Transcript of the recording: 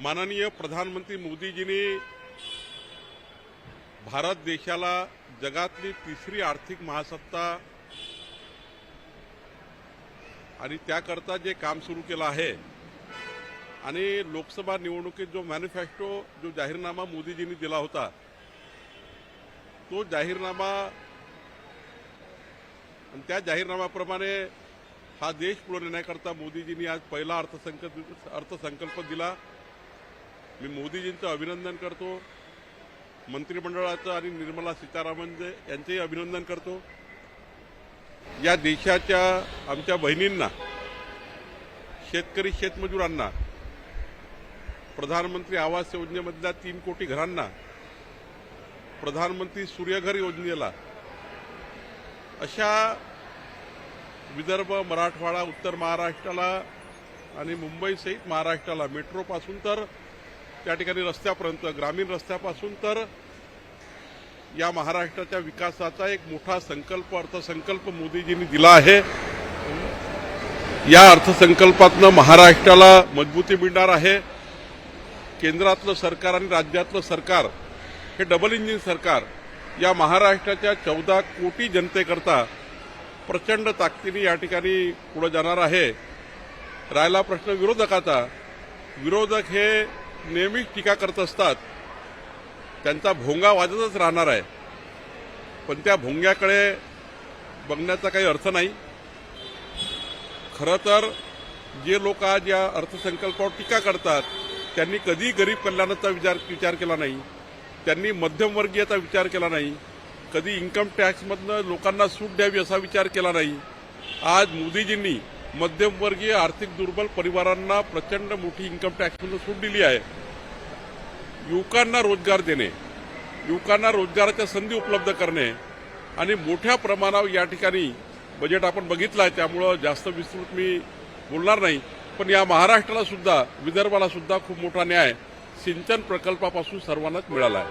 माननीय प्रधानमंत्री मोदीजींनी भारत देशाला जगातली तिसरी आर्थिक महासत्ता आणि त्याकरता जे काम सुरू केलं आहे आणि लोकसभा निवडणुकीत जो मॅनिफेस्टो जो जाहीरनामा मोदीजींनी दिला होता तो जाहीरनामा आणि त्या जाहीरनाम्याप्रमाणे हा देश पुढे नेण्याकरता मोदीजींनी आज पहिला अर्थसंकल्प अर्थसंकल्प दिला. मी मोदीजींचं अभिनंदन करतो मंत्रिमंडळाचं आणि निर्मला सीतारामन यांचंही अभिनंदन करतो. या देशाच्या आमच्या बहिणींना शेतकरी शेतमजुरांना प्रधानमंत्री आवास योजनेमधल्या तीन कोटी घरांना प्रधानमंत्री सूर्यघर योजनेला अशा विदर्भ मराठवाडा उत्तर महाराष्ट्राला आणि मुंबईसहित महाराष्ट्राला मेट्रोपासून तर त्या ठिकाणी रस्त्यापर्यंत ग्रामीण रस्त्यापासून तर या महाराष्ट्राच्या विकासाचा एक मोठा संकल्प अर्थसंकल्प मोदीजींनी दिला आहे. या अर्थसंकल्पातनं महाराष्ट्राला मजबूती मिळणार आहे. केंद्रातलं सरकार आणि राज्यातलं सरकार हे डबल इंजिन सरकार या महाराष्ट्राच्या चौदा कोटी जनतेकरता प्रचंड ताकदीने या ठिकाणी पुढे जाणार आहे. राहिला प्रश्न विरोधकाचा. विरोधक हे नेहमीच टीका करत असतात त्यांचा भोंगा वाजतच राहणार आहे. पण त्या भोंग्याकडे बघण्याचा काही अर्थ नाही. खरं तर जे लोक आज या अर्थसंकल्पावर टीका करतात त्यांनी कधी गरीब कल्याणाचा विचार विचार केला नाही. त्यांनी मध्यमवर्गीयाचा विचार केला नाही. कधी इन्कम टॅक्समधनं लोकांना सूट द्यावी असा विचार केला नाही. आज मोदीजींनी मध्यमवर्गीय आर्थिक दुर्बल परिवारांना प्रचंड मोठी इन्कम टॅक्समधून सूट दिली आहे. युवकांना रोजगार देणे युवकांना रोजगाराच्या संधी उपलब्ध करणे आणि मोठ्या प्रमाणावर या ठिकाणी बजेट आपण बघितलं आहे त्यामुळं जास्त विस्तृत मी बोलणार नाही. पण या महाराष्ट्राला सुद्धा विदर्भाला सुद्धा खूप मोठा न्याय सिंचन प्रकल्पापासून सर्वांनाच मिळाला आहे.